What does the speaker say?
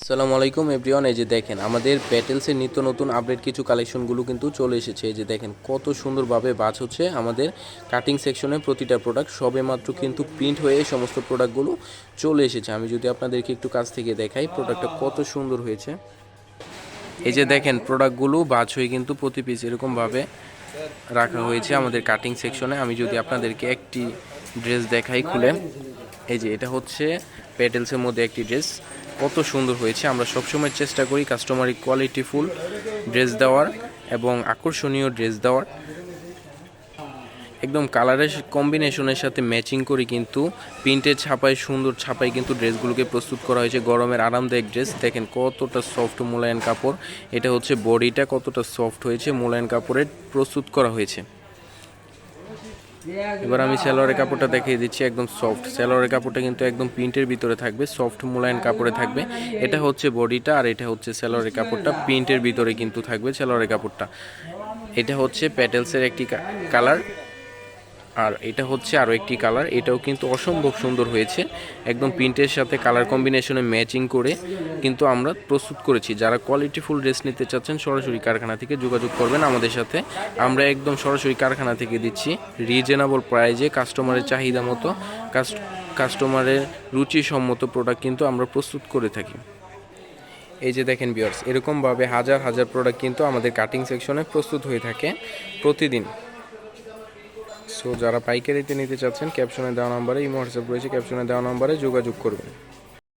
আসসালামু আলাইকুম এভরিওয়ান, এই যে দেখেন, আমাদের প্যাটেলসের নিত্য নতুন আপডেট কিছু কালেকশনগুলো কিন্তু চলে এসেছে। এই যে দেখেন, কত সুন্দরভাবে বাজ হচ্ছে আমাদের কাটিং সেকশনে প্রতিটা প্রোডাক্ট সবে মাত্র কিন্তু প্রিন্ট হয়ে সমস্ত প্রোডাক্টগুলো চলে এসেছে। আমি যদি আপনাদেরকে একটু কাছ থেকে দেখাই প্রোডাক্টটা কত সুন্দর হয়েছে। এই যে দেখেন প্রোডাক্টগুলো বাজ হয়ে কিন্তু প্রতি পিস এরকমভাবে রাখা হয়েছে আমাদের কাটিং সেকশনে আমি যদি আপনাদেরকে একটি ড্রেস দেখাই খুলে। এই যে এটা হচ্ছে প্যাটেলসের মধ্যে একটি ড্রেস। কত সুন্দর হয়েছে। আমরা সবসময় চেষ্টা করি কাস্টমারি কোয়ালিটিফুল ড্রেস দেওয়ার এবং আকর্ষণীয় ড্রেস দেওয়ার। একদম কালারের কম্বিনেশনের সাথে ম্যাচিং করে কিন্তু প্রিন্টের ছাপায়, সুন্দর ছাপায় কিন্তু ড্রেসগুলোকে প্রস্তুত করা হয়েছে। গরমের আরামদায়ক ড্রেস। দেখেন কতটা সফট মোলায়েন কাপড়। এটা হচ্ছে বডিটা কতটা সফট হয়েছে। মোলায়েন কাপড়ের প্রস্তুত করা হয়েছে। এবার আমি স্যালোয়ারের কাপড়টা দেখিয়ে দিচ্ছি, একদম সফট স্যালোয়ারের কাপড়টা কিন্তু একদম প্রিন্টের ভিতরে থাকবে সফট মোলায়েন কাপড়ে থাকবে। এটা হচ্ছে বডিটা আর এটা হচ্ছে স্যালোয়ারের কাপড়টা, প্রিন্টের ভিতরে কিন্তু থাকবে স্যালোয়ারের কাপড়টা। এটা হচ্ছে প্যাটেলসের একটি কালার। আর এটা হচ্ছে আরও একটি কালার এটাও কিন্তু অসম্ভব সুন্দর হয়েছে। একদম প্রিন্টের সাথে কালার কম্বিনেশনে ম্যাচিং করে কিন্তু আমরা প্রস্তুত করেছি। যারা কোয়ালিটিফুল ড্রেস নিতে চাচ্ছেন, সরাসরি কারখানা থেকে যোগাযোগ করবেন আমাদের সাথে। আমরা একদম সরাসরি কারখানা থেকে দিচ্ছি। রিজনেবল প্রাইজে কাস্টমারের চাহিদা মতো কাস্টমারের রুচিসম্মত প্রোডাক্ট কিন্তু আমরা প্রস্তুত করে থাকি। এই যে দেখেন বিয়ার্স এরকমভাবে হাজার হাজার প্রোডাক্ট কিন্তু আমাদের কাটিং সেকশনে প্রস্তুত হয়ে থাকে প্রতিদিন। সো যারা পাইকারিতে নিতে চাচ্ছেন ক্যাপশনে দেওয়া নাম্বারে ইমো হোয়াটসঅ্যাপ রয়েছে ক্যাপশনে দেওয়া নাম্বারে যোগাযোগ করবেন।